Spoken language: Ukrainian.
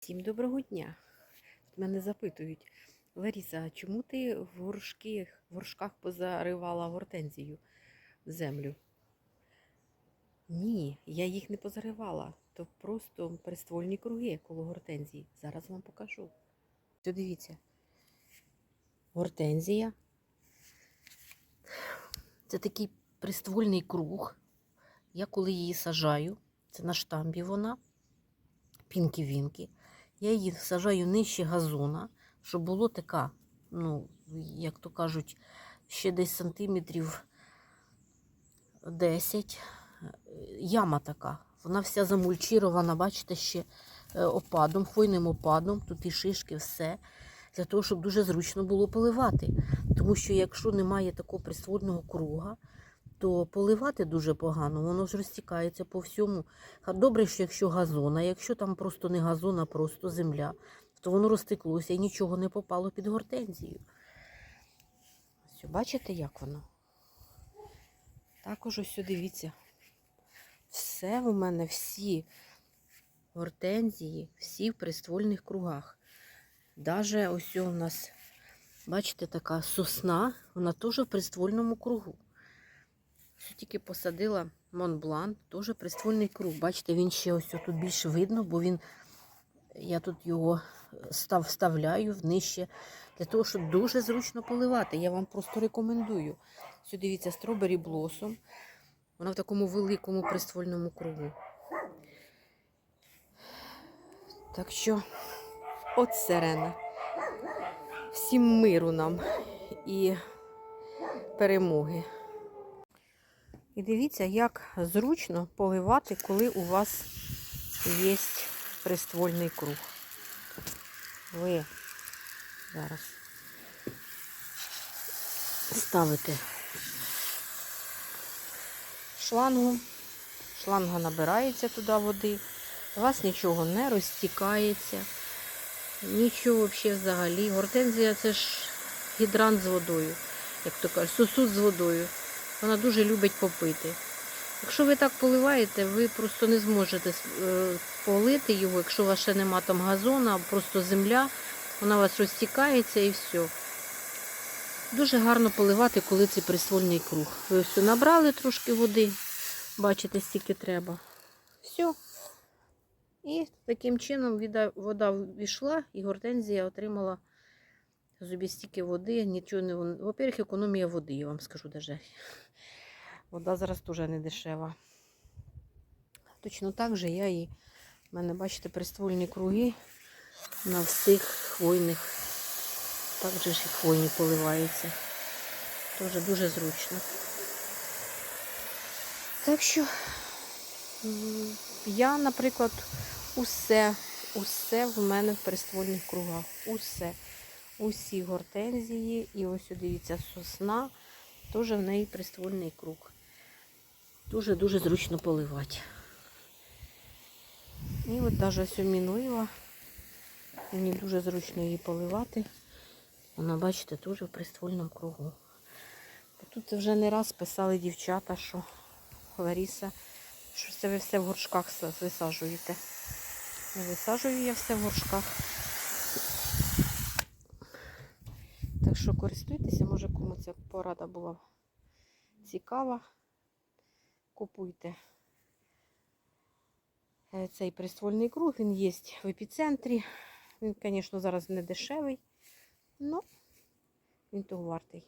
Всім доброго дня. Мене запитують, Ларіса, а чому ти в, горшки, в горшках позаривала гортензію в землю? Ні, я їх не позаривала. То просто приствольні круги коло гортензії. Зараз вам покажу. Ось дивіться. Гортензія. Це такий приствольний круг. Я коли її сажаю, це на штамбі вона, пінки-вінки. Я її сажаю нижче газона, щоб було така, ну, як то кажуть, ще десь сантиметрів 10. Яма така. Вона вся замульчірована, бачите, ще е, опадом, хвойним опадом, тут і шишки, все. Для того, щоб дуже зручно було поливати. Тому що якщо немає такого приствольного круга, то поливати дуже погано, воно ж розтікається по всьому. Добре, що якщо газон, а якщо там просто не газон, а просто земля, то воно розтеклося і нічого не попало під гортензію. Ось, бачите, як воно? Також ось дивіться. Все у мене, всі гортензії, всі в приствольних кругах. Даже ось у нас, бачите, така сосна, вона теж в приствольному кругу. Що тільки посадила Монблан, теж приствольний круг. Бачите, він ще ось тут більше видно, бо він, я тут його став, вставляю нижче, для того, щоб дуже зручно поливати. Я вам просто рекомендую. Ось дивіться, стробері блосом. Вона в такому великому приствольному кругу. Так що, от сирена. Всім миру нам і перемоги. І дивіться, як зручно поливати, коли у вас є приствольний круг. Ви зараз ставите шлангу, шланга набирається туди води, у вас нічого не розтікається, нічого взагалі. Гортензія це ж гідрант з водою, як то кажуть, сосуд з водою. Вона дуже любить попити. Якщо ви так поливаєте, ви просто не зможете е, полити його, якщо у вас ще нема там газона, просто земля, вона у вас розтікається і все. Дуже гарно поливати, коли це приствольний круг. Ви все набрали трошки води, бачите, стільки треба. Все. І таким чином вода війшла, і гортензія отримала собі стільки води, нічого не. Во-первых, економія води, я вам скажу даже. Вода зараз теж не дешева. Точно так же я і. в мене, бачите, приствольні круги на всіх хвойних. Так же ж і хвойні поливаються. Теж дуже зручно. Так що я, наприклад, усе, усе в мене в приствольних кругах. Усе. Усі гортензії. І ось дивіться, сосна. Теж в неї приствольний круг. Дуже-дуже зручно поливати. І от навіть ось мінуєва. Мені дуже зручно її поливати. Вона, бачите, теж в приствольному кругу. Тут вже не раз писали дівчата, що Ларіса, що це ви все в горшках висаджуєте. Не висаджую я все в горшках. Так що користуйтеся, може кому ця порада була цікава. Купуйте е, цей приствольний круг, він є в епіцентрі. Він, звісно, зараз не дешевий, але він того вартий.